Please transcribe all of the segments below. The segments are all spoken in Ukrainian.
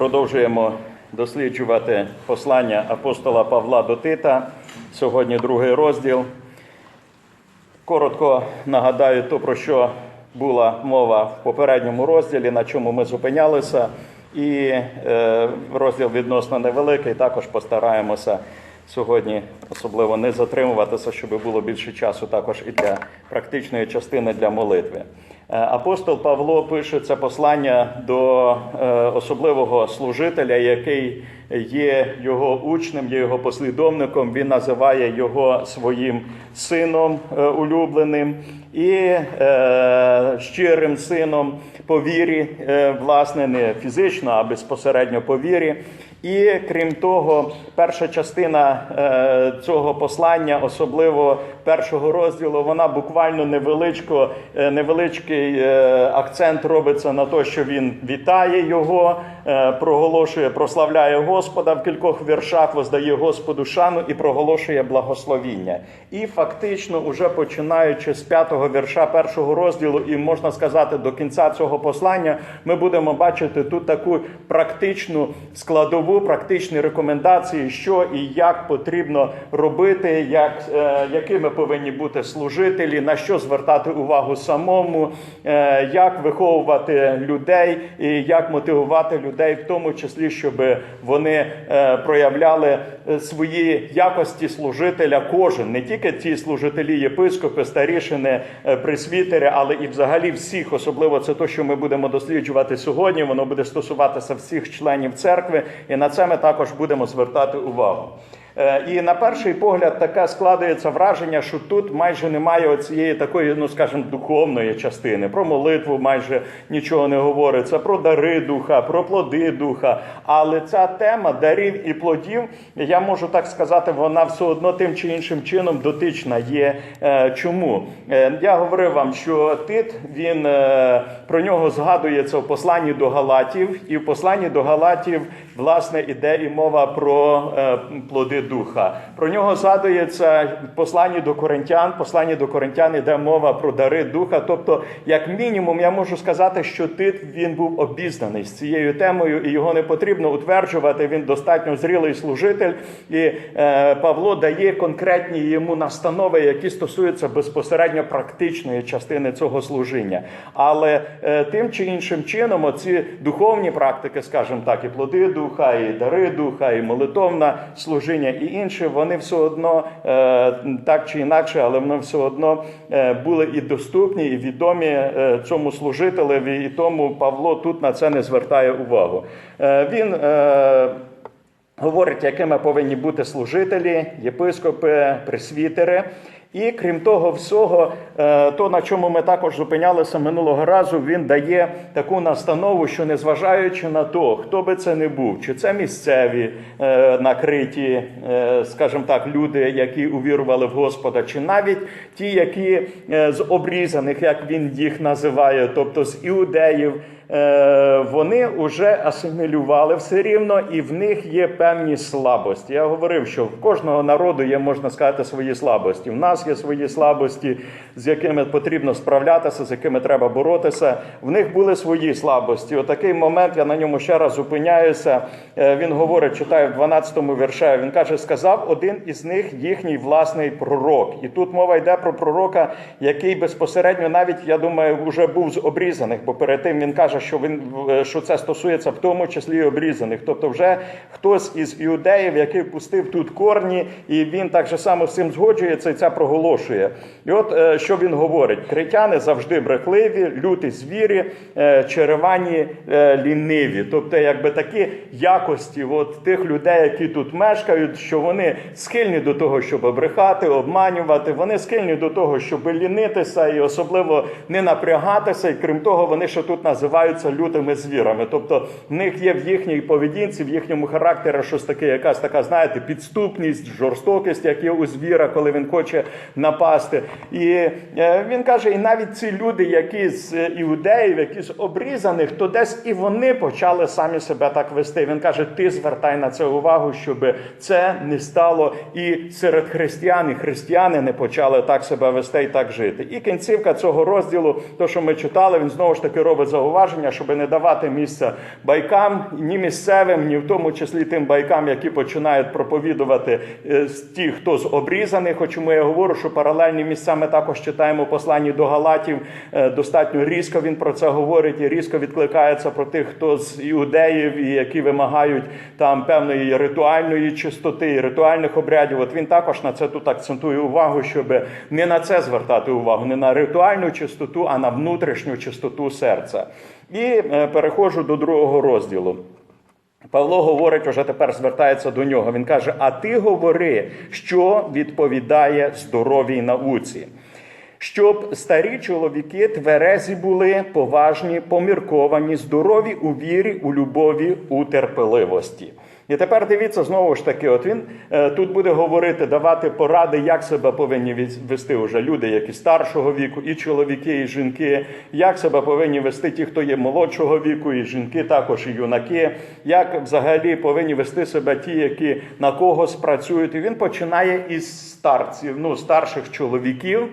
Продовжуємо досліджувати послання апостола Павла до Тита. Сьогодні другий розділ. Коротко нагадаю то, про що була мова в попередньому розділі, на чому ми зупинялися. І е, розділ відносно невеликий. Також постараємося сьогодні особливо не затримуватися, щоб було більше часу також і для практичної частини для молитви. Е, Апостол Павло пише це послання до е, особливого служителя, який є його учнем, є його послідовником. Він називає його своїм сином е, улюбленим і щирим сином по вірі, власне, не фізично, а безпосередньо по вірі. І крім того, перша частина е, цього послання, особливо першого розділу, вона буквально невеличко, е, невеличкий е, акцент робиться на те, що він вітає його, е, проголошує, прославляє Господа в кількох віршах, воздає Господу шану і проголошує благословіння. І фактично, уже починаючи з п'ятого вірша першого розділу, і можна сказати, до кінця цього послання, ми будемо бачити тут таку практичну складову, практичні рекомендації, що і як потрібно робити, як, е, якими повинні бути служителі, на що звертати увагу самому, е, як виховувати людей і як мотивувати людей, в тому числі, щоб вони е, проявляли е, свої якості служителя. Кожен не тільки ті служителі, єпископи, старішини, е, пресвітери, але і взагалі всіх, особливо це те, що ми будемо досліджувати сьогодні. Воно буде стосуватися всіх членів церкви, і на це ми також будемо звертати увагу. Е, І на перший погляд таке складається враження, що тут майже немає цієї такої, ну скажімо, духовної частини. Про молитву майже нічого не говориться, про дари духа, про плоди духа. Але ця тема дарів і плодів, я можу так сказати, вона все одно тим чи іншим чином дотична є. Е, Чому? Е, Я говорив вам, що Тит він про нього згадується в посланні до Галатів, і в посланні до Галатів, власне, іде і мова про плоди духа. Про нього згадується в посланні до коринтян. Посланні до коринтян іде мова про дари духа. Тобто, як мінімум, я можу сказати, що Тит він був обізнаний з цією темою, і його не потрібно утверджувати. Він достатньо зрілий служитель, і е, Павло дає конкретні йому настанови, які стосуються безпосередньо практичної частини цього служіння. Але е, тим чи іншим чином, оці духовні практики, скажімо так, і плоди духа, і дари духа, і молитовне служіння, і інше, вони все одно е, так чи інакше, але вони все одно е, були і доступні, і відомі е, цьому служителеві, і тому Павло тут на це не звертає увагу. Він говорить, якими повинні бути служителі, єпископи, пресвітери. І крім того всього, е, то на чому ми також зупинялися минулого разу, він дає таку настанову, що незважаючи на то, хто би це не був, чи це місцеві е, накриті, е, скажімо так, люди, які увірували в Господа, чи навіть ті, які з обрізаних, як він їх називає, тобто з іудеїв. Е, вони вже асимілювали все рівно, і в них є певні слабості. Я говорив, що в кожного народу є, можна сказати, свої слабості. В нас є свої слабості, з якими потрібно справлятися, з якими треба боротися. В них були свої слабості. Отакий момент я на ньому ще раз зупиняюся. Е, Він говорить, читаю в 12-му вірше. Він каже: сказав один із них їхній власний пророк. І тут мова йде про пророка, який безпосередньо навіть я думаю, вже був з обрізаних, бо перед тим він каже, що він е, що це стосується в тому числі і обрізаних. Тобто, вже хтось із іудеїв, який пустив тут корні, і він так же само з цим згоджується і це проголошує. І от е, що він говорить: критяни завжди брехливі, люті звірі, е, черевані ліниві. Тобто, якби такі якості от тих людей, які тут мешкають, що вони схильні до того, щоб брехати, обманювати, вони схильні до того, щоб лінитися і особливо не напрягатися. І крім того, вони ще тут називаються лютими звірами. Тобто в них є в їхній поведінці, в їхньому характері щось таке, якась така, знаєте, підступність, жорстокість, як є у звіра, коли він хоче напасти. І е, він каже: і навіть ці люди, які з іудеїв, які з обрізаних, то десь і вони почали самі себе так вести. Він каже: ти звертай на це увагу, щоб це не стало і серед християн, і християни не почали так себе вести і так жити. І кінцівка цього розділу, то що ми читали, він знову ж таки робить зауваження. Зауваження, щоб не давати місця байкам ні місцевим, ні в тому числі тим байкам, які починають проповідувати е, ті, хто з обрізаних. Хоч я говорю, що паралельні місця ми також читаємо посланні до Галатів. Е, Достатньо різко він про це говорить і різко відкликається про тих, хто з іудеїв і які вимагають там певної ритуальної чистоти, і ритуальних обрядів. От він також на це тут акцентує увагу, щоб не на це звертати увагу, не на ритуальну чистоту, а на внутрішню чистоту серця. І е, переходжу до другого розділу. Павло говорить, уже тепер звертається до нього. Він каже: А ти говори, що відповідає здоровій науці. Щоб старі чоловіки тверезі були, поважні, помірковані, здорові у вірі, у любові, у терпеливості. І тепер дивіться знову ж таки, от він е, тут буде говорити, давати поради, як себе повинні вести уже люди, які старшого віку, і чоловіки, і жінки, як себе повинні вести ті, хто є молодшого віку, і жінки, також і юнаки, як взагалі повинні вести себе ті, які на когось працюють. І він починає із старців, ну старших чоловіків.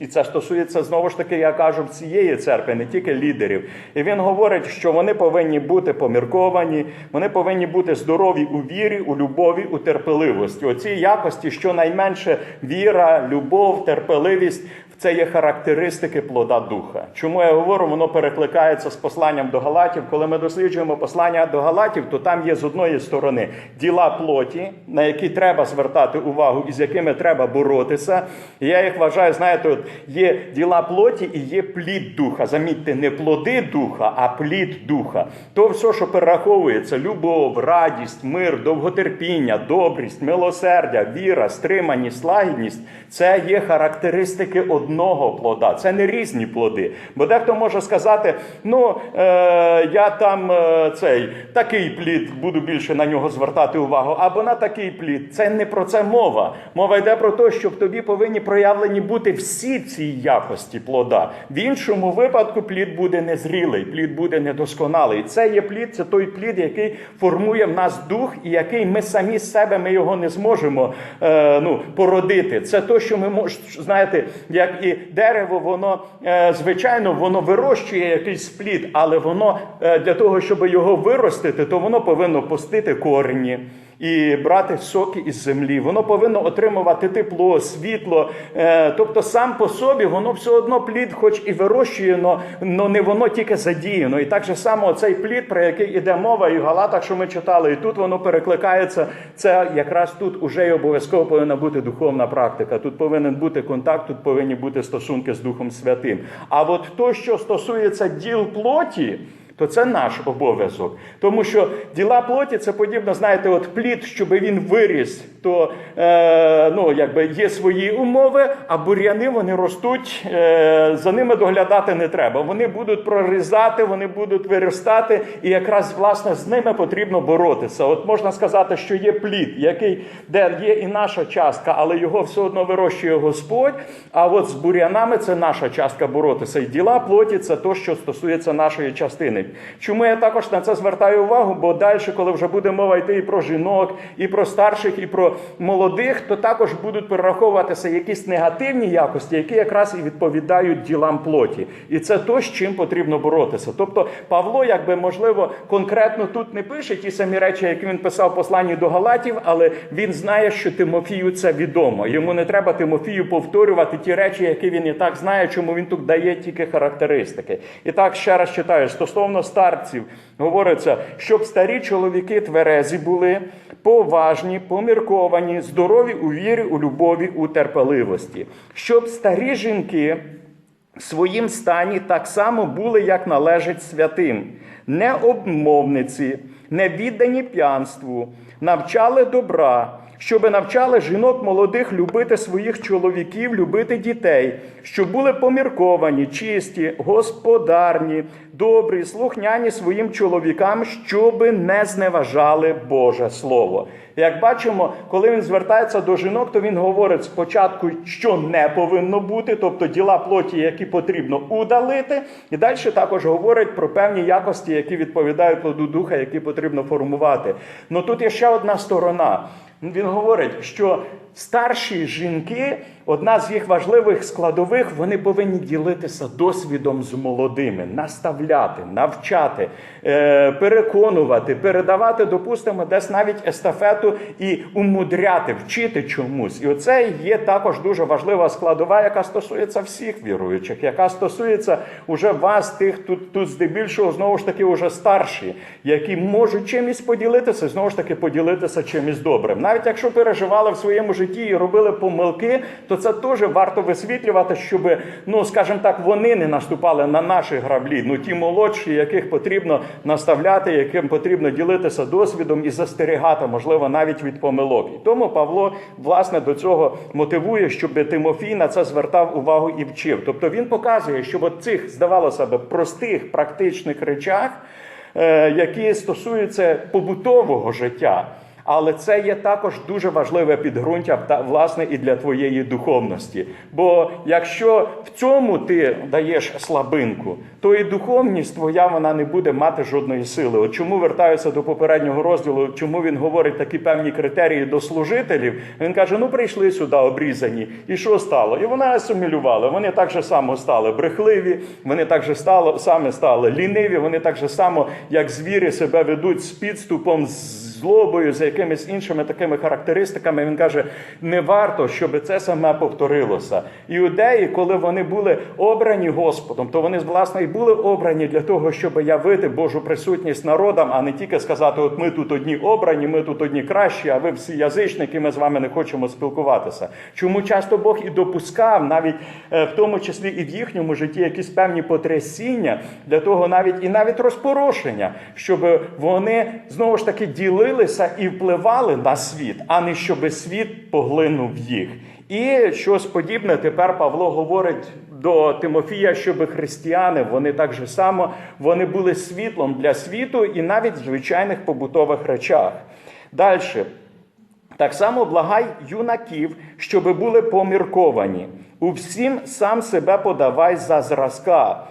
І це стосується знову ж таки, я кажу, цієї церкви, не тільки лідерів. І він говорить, що вони повинні бути помірковані, вони повинні бути здорові у вірі, у любові, у терпеливості. Оці якості, щонайменше віра, любов, терпеливість. Це є характеристики плода духа. Чому я говорю, воно перекликається з посланням до Галатів. Коли ми досліджуємо послання до Галатів, то там є з одної сторони діла плоті, на які треба звертати увагу і з якими треба боротися. І я їх вважаю, знаєте, от є діла плоті і є плід духа. Замітьте, не плоди духа, а плід духа. То все, що перераховується: любов, радість, мир, довготерпіння, добрість, милосердя, віра, стриманість, лагідність це є характеристики одного плода. Це не різні плоди. Бо дехто може сказати: ну е, я там е, цей такий плід, буду більше на нього звертати увагу, або на такий плід. Це не про це мова. Мова йде про те, що в тобі повинні проявлені бути всі ці якості плода. В іншому випадку плід буде незрілий, плід буде недосконалий. Це є плід, це той плід, який формує в нас дух, і який ми самі з себе ми його не зможемо е, ну, породити. Це то, що ми знаєте, як і дерево, воно е, звичайно воно вирощує якийсь плід, але воно е, для того, щоб його виростити, то воно повинно пустити корені. І брати соки із землі, воно повинно отримувати тепло, світло. Е, тобто сам по собі воно все одно плід, хоч і вирощує, але не воно тільки задіяно. І так же само цей плід, про який іде мова, і в Галатах, що ми читали, і тут воно перекликається. Це якраз тут уже й обов'язково повинна бути духовна практика. Тут повинен бути контакт, тут повинні бути стосунки з Духом Святим. А от то, що стосується діл плоті то це наш обов'язок. Тому що діла плоті це подібно, знаєте, от плід, щоб він виріс, то е, ну, якби є свої умови, а бур'яни вони ростуть, е, за ними доглядати не треба. Вони будуть прорізати, вони будуть виростати, і якраз власне з ними потрібно боротися. От можна сказати, що є плід, який де є і наша частка, але його все одно вирощує Господь. А от з бур'янами це наша частка боротися. І діла плоті це то, що стосується нашої частини. Чому я також на це звертаю увагу? Бо далі, коли вже буде мова йти і про жінок, і про старших, і про молодих, то також будуть перераховуватися якісь негативні якості, які якраз і відповідають ділам плоті. І це то, з чим потрібно боротися. Тобто Павло, якби можливо, конкретно тут не пише ті самі речі, які він писав в посланні до Галатів, але він знає, що Тимофію це відомо. Йому не треба Тимофію повторювати ті речі, які він і так знає, чому він тут дає тільки характеристики. І так ще раз читаю стосовно старців, говориться, щоб старі чоловіки тверезі були, поважні, помірковані, здорові у вірі, у любові, у терпеливості, щоб старі жінки в своїм стані так само були, як належить святим, не обмовниці, не віддані п'янству, навчали добра. Щоби навчали жінок молодих любити своїх чоловіків, любити дітей, щоб були помірковані, чисті, господарні, добрі, слухняні своїм чоловікам, щоби не зневажали Боже Слово. Як бачимо, коли він звертається до жінок, то він говорить спочатку, що не повинно бути, тобто діла плоті, які потрібно удалити, і далі також говорить про певні якості, які відповідають плоду духа, які потрібно формувати. Ну тут є ще одна сторона. Він говорить, що старші жінки одна з їх важливих складових, вони повинні ділитися досвідом з молодими, наставляти, навчати, е, переконувати, передавати, допустимо, десь навіть естафету і умудряти, вчити чомусь. І оце є також дуже важлива складова, яка стосується всіх віруючих, яка стосується уже вас, тих тут, тут здебільшого знову ж таки уже старші, які можуть чимось поділитися, знову ж таки поділитися чимось добрим. Навіть якщо переживали в своєму житті і робили помилки, то це теж варто висвітлювати, щоб, ну скажімо так, вони не наступали на наші граблі. Ну ті молодші, яких потрібно наставляти, яким потрібно ділитися досвідом і застерігати, можливо, навіть від помилок. І тому Павло власне до цього мотивує, щоб Тимофій на це звертав увагу і вчив. Тобто він показує, що в цих, здавалося б, простих практичних речах, е, які стосуються побутового життя. Але це є також дуже важливе підґрунтя власне і для твоєї духовності. Бо якщо в цьому ти даєш слабинку, то і духовність твоя вона не буде мати жодної сили. От чому вертаюся до попереднього розділу, чому він говорить такі певні критерії до служителів? Він каже: ну прийшли сюди обрізані, і що стало? І вони асимілювали. Вони так же само стали брехливі, вони так же стало саме стали ліниві. Вони так же само, як звірі, себе ведуть з підступом. Злобою, за якимись іншими такими характеристиками. Він каже: не варто, щоб це саме повторилося. Іудеї, коли вони були обрані Господом, то вони власне і були обрані для того, щоб явити Божу присутність народам, а не тільки сказати: От ми тут одні обрані, ми тут одні кращі, а ви всі язичники, ми з вами не хочемо спілкуватися. Чому часто Бог і допускав, навіть е, в тому числі і в їхньому житті, якісь певні потрясіння для того, навіть і навіть розпорошення, щоб вони знову ж таки ділилися і впливали на світ, а не щоб світ поглинув їх. І щось подібне тепер Павло говорить до Тимофія, щоб християни вони так же само вони були світлом для світу і навіть в звичайних побутових речах. Далі. Так само благай юнаків, щоби були помірковані. У всім сам себе подавай за зразка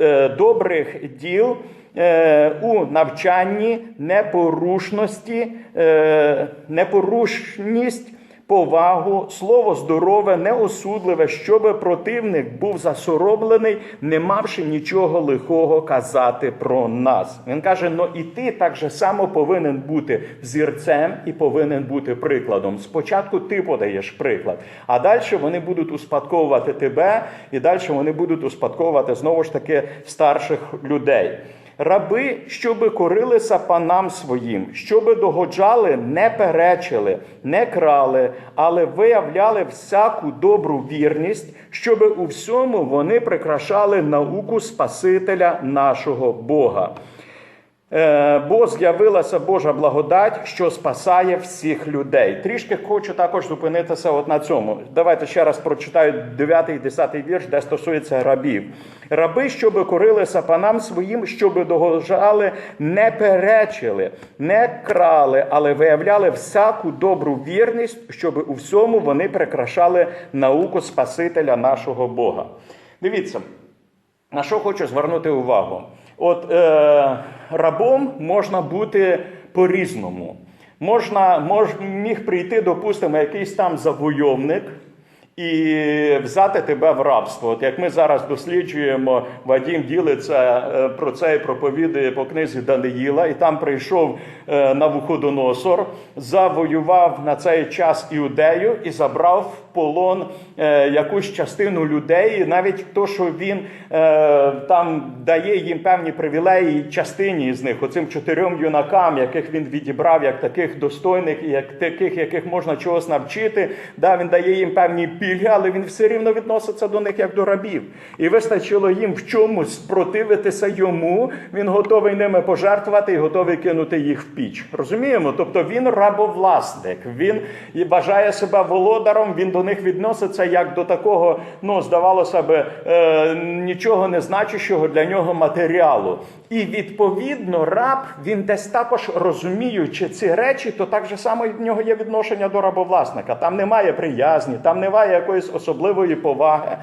е, добрих діл у навчанні, непорушності, е, непорушність, повагу, слово здорове, неосудливе, щоби противник був засоромлений, не мавши нічого лихого казати про нас. Він каже: ну і ти так же само повинен бути зірцем і повинен бути прикладом. Спочатку ти подаєш приклад, а далі вони будуть успадковувати тебе, і далі вони будуть успадковувати знову ж таки старших людей. Раби, щоби корилися панам своїм, щоби догоджали, не перечили, не крали, але виявляли всяку добру вірність, щоби у всьому вони прикрашали науку Спасителя нашого Бога. Е, Бо з'явилася Божа благодать, що спасає всіх людей. Трішки хочу також зупинитися от на цьому. Давайте ще раз прочитаю 9 і 10 вірш, де стосується рабів. Раби, щоби корилися панам своїм, щоби догоджали, не перечили, не крали, але виявляли всяку добру вірність, щоби у всьому вони прикрашали науку Спасителя нашого Бога. Дивіться, на що хочу звернути увагу. От е, рабом можна бути по-різному. Можна, мож, міг прийти, допустимо, якийсь там завойовник і взяти тебе в рабство. От як ми зараз досліджуємо, Вадім ділиться е, про це і проповідує по книзі Даниїла, і там прийшов е, Навуходоносор, завоював на цей час іудею і забрав полон е, якусь частину людей, навіть то, що він е, там дає їм певні привілеї частині з них, оцим чотирьом юнакам, яких він відібрав як таких достойних, як таких, яких можна чогось навчити. Да, він дає їм певні пільги, але він все рівно відноситься до них як до рабів. І вистачило їм в чомусь противитися йому. Він готовий ними пожертвувати і готовий кинути їх в піч. Розуміємо? Тобто він рабовласник, він вважає себе володаром. Він них відноситься як до такого, ну здавалося б, е, нічого не значущого для нього матеріалу. І відповідно раб він десь також розуміючи ці речі, то так же само і в нього є відношення до рабовласника. Там немає приязні, там немає якоїсь особливої поваги.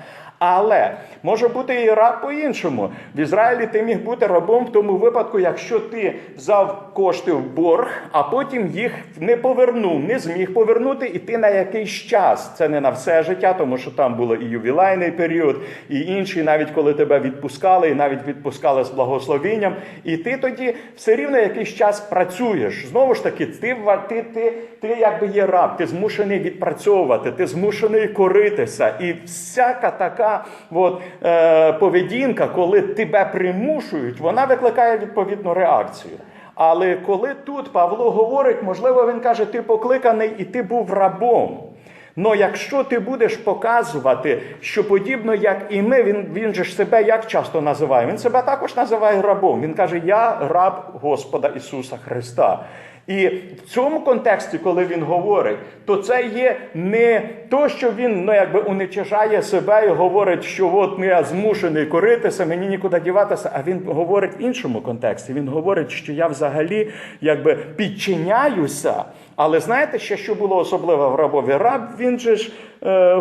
Але може бути і раб по-іншому. В Ізраїлі ти міг бути рабом в тому випадку, якщо ти взяв кошти в борг, а потім їх не повернув, не зміг повернути, і ти на якийсь час. Це не на все життя, тому що там було і ювілейний період, і інший, навіть коли тебе відпускали, і навіть відпускали з благословенням. І ти тоді все рівно якийсь час працюєш. Знову ж таки, ти, ти, ти, ти якби є раб, ти змушений відпрацьовувати, ти змушений коритися. І всяка така от, е, поведінка, коли тебе примушують, вона викликає відповідну реакцію. Але коли тут Павло говорить, можливо, він каже, ти покликаний і ти був рабом. Но якщо ти будеш показувати, що подібно як і ми, він, він же ж себе як часто називає? Він себе також називає рабом. Він каже: Я раб Господа Ісуса Христа. І в цьому контексті, коли він говорить, то це є не то, що він ну, якби уничижає себе і говорить, що от я змушений коритися, мені нікуди діватися. А він говорить в іншому контексті. Він говорить, що я взагалі якби підчиняюся. Але знаєте ще, що було особливо в рабові? Раб він же ж,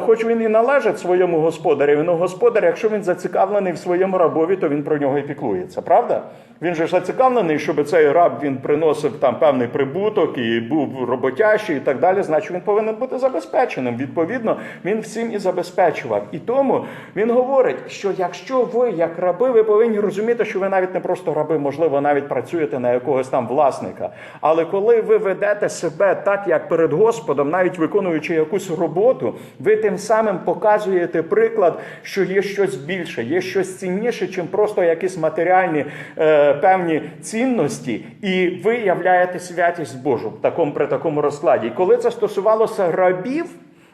хоч він і належить своєму господареві, але господар, якщо він зацікавлений в своєму рабові, то він про нього і піклується, правда? Він же ж зацікавлений, щоб цей раб він приносив там певний прибуток і був роботящий і так далі. Значить, він повинен бути забезпеченим. Відповідно, він всім і забезпечував. І тому він говорить, що якщо ви, як раби, ви повинні розуміти, що ви навіть не просто раби, можливо, навіть працюєте на якогось там власника. Але коли ви ведете себе так, як перед Господом, навіть виконуючи якусь роботу, ви тим самим показуєте приклад, що є щось більше, є щось цінніше, чим просто якісь матеріальні е, певні цінності, і ви являєте святість Божу в такому при такому розкладі. І коли це стосувалося рабів.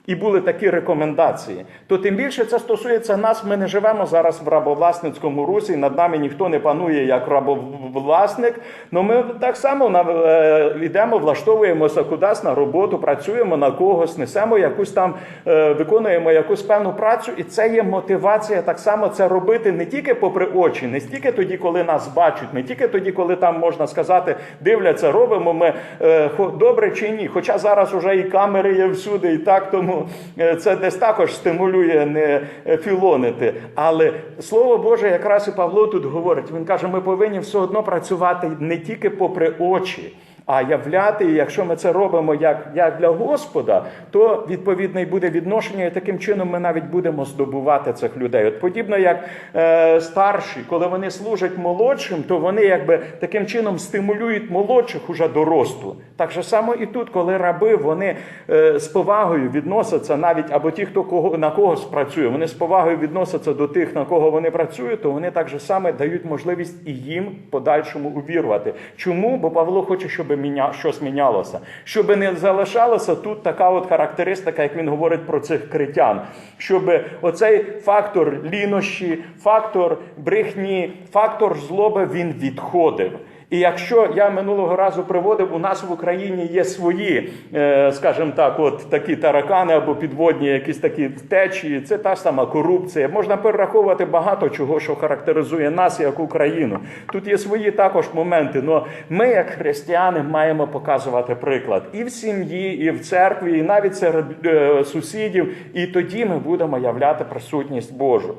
І були такі рекомендації. То тим більше це стосується нас. Ми не живемо зараз в рабовласницькому русі. Над нами ніхто не панує як рабовласник. Ну ми так само е, йдемо, влаштовуємося кудись на роботу, працюємо на когось, несемо якусь там, е, виконуємо якусь певну працю, і це є мотивація так само це робити не тільки попри очі, не тільки тоді, коли нас бачать, не тільки тоді, коли там можна сказати, дивляться, робимо ми е, добре чи ні. Хоча зараз уже і камери є всюди, і так тому е, це десь також стимулює не е, філонити. Але слово Боже, якраз і Павло тут говорить. Він каже, ми повинні все одно працювати не тільки попри очі. А являти, якщо ми це робимо як, як для Господа, то відповідно і буде відношення, і таким чином ми навіть будемо здобувати цих людей. От подібно як е, старші, коли вони служать молодшим, то вони якби таким чином стимулюють молодших уже до росту. Так же само і тут, коли раби вони е, з повагою відносяться, навіть або ті, хто кого на когось працює, вони з повагою відносяться до тих, на кого вони працюють, то вони так же саме дають можливість і їм подальшому увірувати. Чому? Бо Павло хоче, щоб міня... щось мінялося, щоб не залишалася тут така от характеристика, як він говорить про цих критян, щоб оцей фактор лінощі, фактор брехні, фактор злоби він відходив. І якщо я минулого разу приводив, у нас в Україні є свої, е, скажімо так, от такі таракани або підводні якісь такі течії, це та сама корупція. Можна перераховувати багато чого, що характеризує нас як Україну. Тут є свої також моменти. але ми, як християни, маємо показувати приклад і в сім'ї, і в церкві, і навіть серед е, сусідів. І тоді ми будемо являти присутність Божу.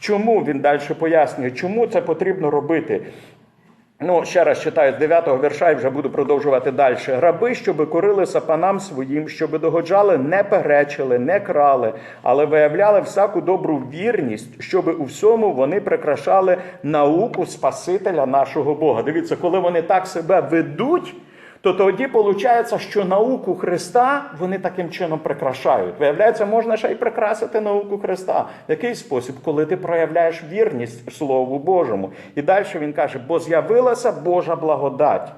Чому він далі пояснює, чому це потрібно робити? Ну, ще раз читаю з 9-го вірша і вже буду продовжувати далі. Раби, щоби курили сапанам своїм, щоби догоджали, не перечили, не крали, але виявляли всяку добру вірність, щоби у всьому вони прикрашали науку Спасителя нашого Бога. Дивіться, коли вони так себе ведуть. То тоді виходить, що науку Христа вони таким чином прикрашають. Виявляється, можна ще й прикрасити науку Христа. В який спосіб, коли ти проявляєш вірність Слову Божому. І далі він каже: бо з'явилася Божа благодать.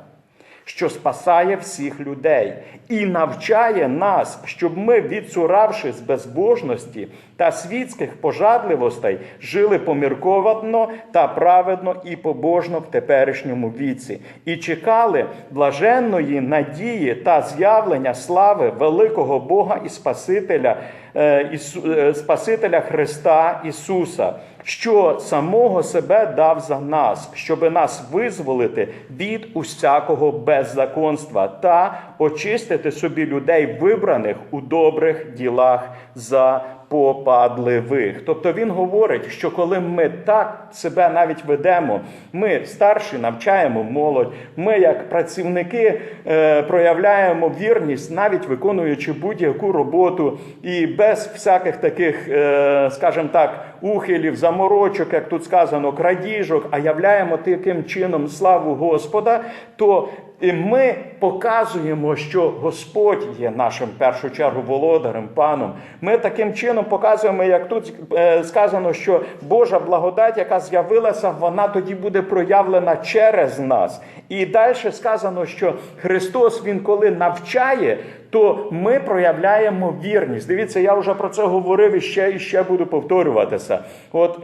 Що спасає всіх людей і навчає нас, щоб ми, відцуравшись безбожності та світських пожадливостей, жили помірковано та праведно і побожно в теперішньому віці, і чекали блаженної надії та з'явлення слави великого Бога і Спасителя, е, е, Спасителя Христа Ісуса, що самого себе дав за нас, щоби нас визволити від усякого беззаконства та очистити собі людей, вибраних у добрих ділах за попадливих. Тобто він говорить, що коли ми так себе навіть ведемо, ми старші навчаємо молодь, ми як працівники е, проявляємо вірність, навіть виконуючи будь-яку роботу, і без всяких таких, е, скажімо так, ухилів, заморочок, як тут сказано, крадіжок, а являємо таким чином славу Господа, то і ми показуємо, що Господь є нашим в першу чергу володарем, паном. Ми таким чином показуємо, як тут е, сказано, що Божа благодать, яка з'явилася, вона тоді буде проявлена через нас. І далі сказано, що Христос, Він коли навчає, то ми проявляємо вірність. Дивіться, я вже про це говорив і ще і ще буду повторюватися. От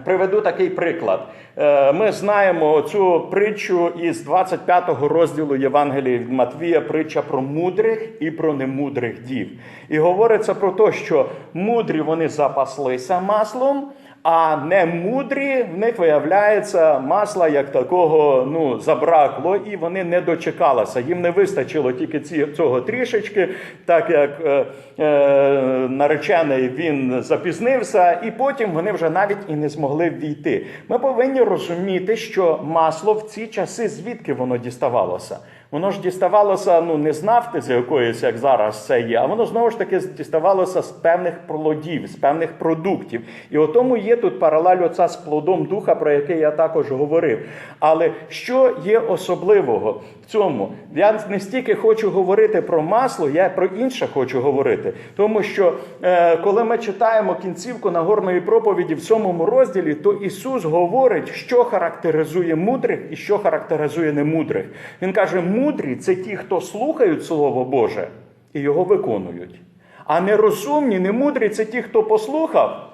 Приведу такий приклад. Е, Ми знаємо цю притчу із 25-го розділу Євангелії від Матвія, притча про мудрих і про немудрих дів. І говориться про те, що мудрі вони запаслися маслом, а немудрі в них виявляється масла як такого ну, забракло, і вони не дочекалися. Їм не вистачило тільки ці, цього трішечки, так як е, е, наречений він запізнився, і потім вони вже навіть і не змогли ввійти. Ми повинні розуміти, що масло в ці часи звідки воно діставалося. Воно ж діставалося ну не з нафти, з якоїсь, як зараз це є, а воно знову ж таки діставалося з певних плодів, з певних продуктів. І у тому є тут паралель оця з плодом духа, про який я також говорив. Але що є особливого в цьому? Я не стільки хочу говорити про масло, я про інше хочу говорити. Тому що е, коли ми читаємо кінцівку Нагорної проповіді в сьомому розділі, то Ісус говорить, що характеризує мудрих і що характеризує немудрих. Він каже, мудрі це ті, хто слухають Слово Боже і його виконують. А нерозумні, немудрі це ті, хто послухав.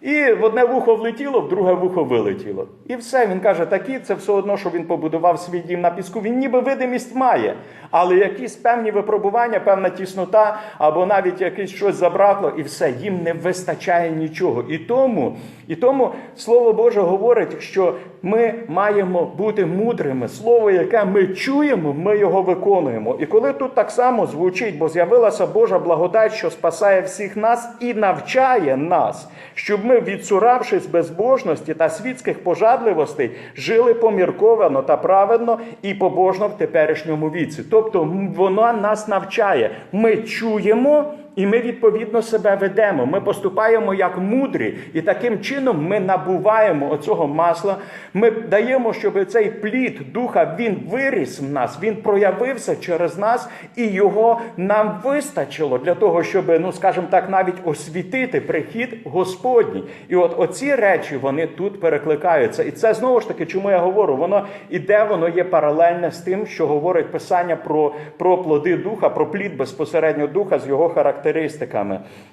І в одне вухо влетіло, в друге вухо вилетіло. І все, він каже, такі, це все одно, що він побудував свій дім на піску. Він ніби видимість має, але якісь певні випробування, певна тіснота, або навіть якесь щось забракло, і все, їм не вистачає нічого. І тому, і тому Слово Боже говорить, що ми маємо бути мудрими. Слово, яке ми чуємо, ми його виконуємо. І коли тут так само звучить, бо з'явилася Божа благодать, що спасає всіх нас і навчає нас, щоб ми, відсуравшись безбожності та світських пожадливостей, жили помірковано та праведно і побожно в теперішньому віці. Тобто вона нас навчає. Ми чуємо. І ми відповідно себе ведемо. Ми поступаємо як мудрі, і таким чином ми набуваємо оцього масла. Ми даємо, щоб цей плід духа він виріс в нас, він проявився через нас, і його нам вистачило для того, щоб, ну скажімо так, навіть освітити прихід Господній. І от оці речі вони тут перекликаються. І це знову ж таки, чому я говорю, воно іде, воно є паралельне з тим, що говорить Писання про, про плоди духа, про плід безпосередньо духа з його характеристиками.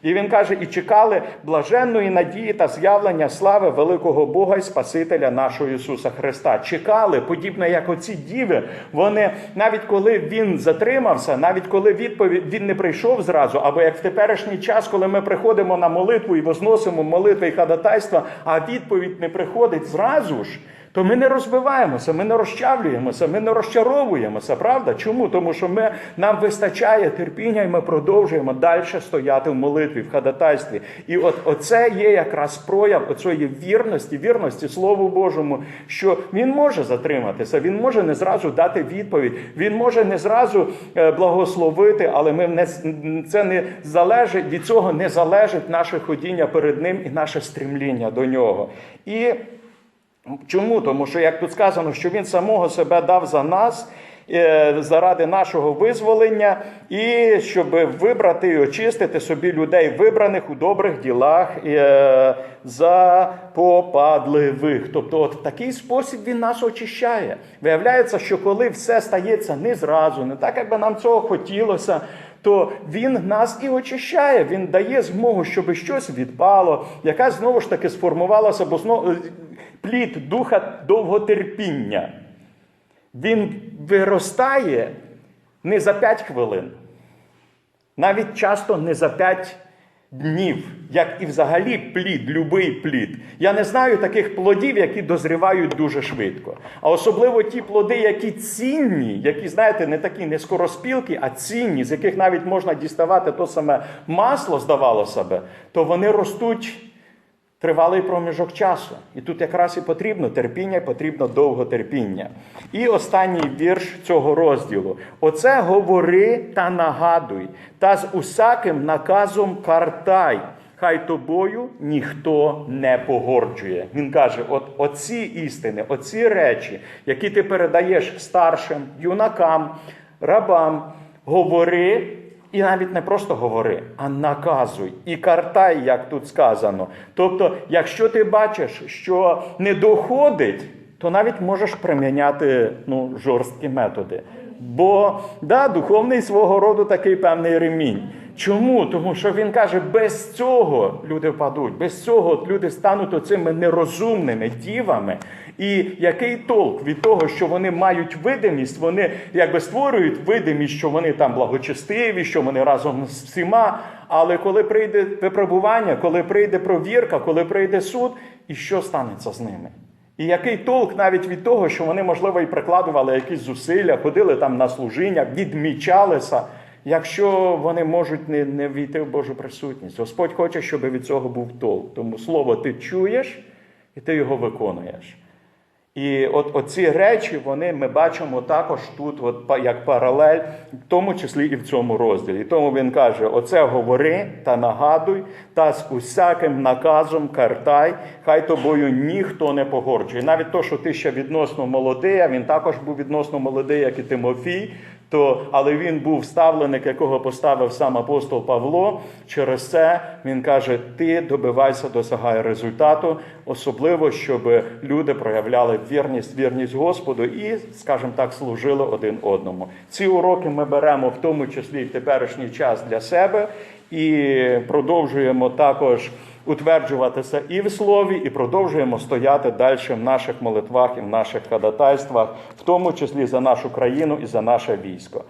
І він каже: і чекали блаженної надії та з'явлення слави великого Бога і Спасителя нашого Ісуса Христа. Чекали, подібно як оці діви. Вони навіть коли він затримався, навіть коли відповідь він не прийшов зразу, або як в теперішній час, коли ми приходимо на молитву і возносимо молитви і ходатайства, а відповідь не приходить зразу ж. То ми не розбиваємося, ми не розчавлюємося, ми не розчаровуємося, правда? Чому? Тому що ми, нам вистачає терпіння, і ми продовжуємо далі стояти в молитві, в ходатайстві. І от оце є якраз прояв оцієї вірності, вірності Слову Божому, що він може затриматися, він може не зразу дати відповідь, він може не зразу е, благословити, але ми не це не залежить від цього, не залежить наше ходіння перед ним і наше стремління до нього. І Чому? Тому що, як тут сказано, що він самого себе дав за нас е, заради нашого визволення, і щоб вибрати і очистити собі людей, вибраних у добрих ділах е, за попадливих. Тобто, от в такий спосіб він нас очищає. Виявляється, що коли все стається не зразу, не так, як би нам цього хотілося. То він нас і очищає, він дає змогу, щоб щось відпало, яка знову ж таки сформувалася, бо знову плід духа довготерпіння. Він виростає не за 5 хвилин, навіть часто не за 5 днів, як і взагалі плід, любий плід. Я не знаю таких плодів, які дозрівають дуже швидко. А особливо ті плоди, які цінні, які, знаєте, не такі не скороспілки, а цінні, з яких навіть можна діставати то саме масло, здавалося би, то вони ростуть тривалий проміжок часу. І тут якраз і потрібно терпіння, і потрібно довготерпіння. І останній вірш цього розділу: Оце говори та нагадуй, та з усяким наказом картай. Хай тобою ніхто не погорджує. Він каже: от оці істини, оці речі, які ти передаєш старшим, юнакам, рабам, говори і навіть не просто говори, а наказуй і картай, як тут сказано. Тобто, якщо ти бачиш, що не доходить, то навіть можеш приміняти ну, жорсткі методи. Бо да, духовний свого роду такий певний ремінь. Чому? Тому що він каже, без цього люди впадуть, без цього люди стануть оцими нерозумними дівами. І який толк від того, що вони мають видимість, вони якби створюють видимість, що вони там благочестиві, що вони разом з всіма. Але коли прийде випробування, коли прийде провірка, коли прийде суд, і що станеться з ними? І який толк навіть від того, що вони, можливо, і прикладували якісь зусилля, ходили там на служіння, відмічалися, якщо вони можуть не, не війти в Божу присутність. Господь хоче, щоб від цього був толк. Тому слово ти чуєш і ти його виконуєш. І от оці речі вони ми бачимо також тут, от як паралель, в тому числі і в цьому розділі. Тому він каже: оце говори та нагадуй, та з усяким наказом картай, хай тобою ніхто не погорджує. Навіть то, що ти ще відносно молодий, а він також був відносно молодий, як і Тимофій. То, але він був ставленик, якого поставив сам апостол Павло. Через це він каже: ти добивайся, досягай результату, особливо, щоб люди проявляли вірність, вірність Господу і, скажімо так, служили один одному. Ці уроки ми беремо в тому числі в теперішній час для себе і продовжуємо також утверджуватися і в слові, і продовжуємо стояти далі в наших молитвах і в наших ходатайствах, в тому числі за нашу країну і за наше військо.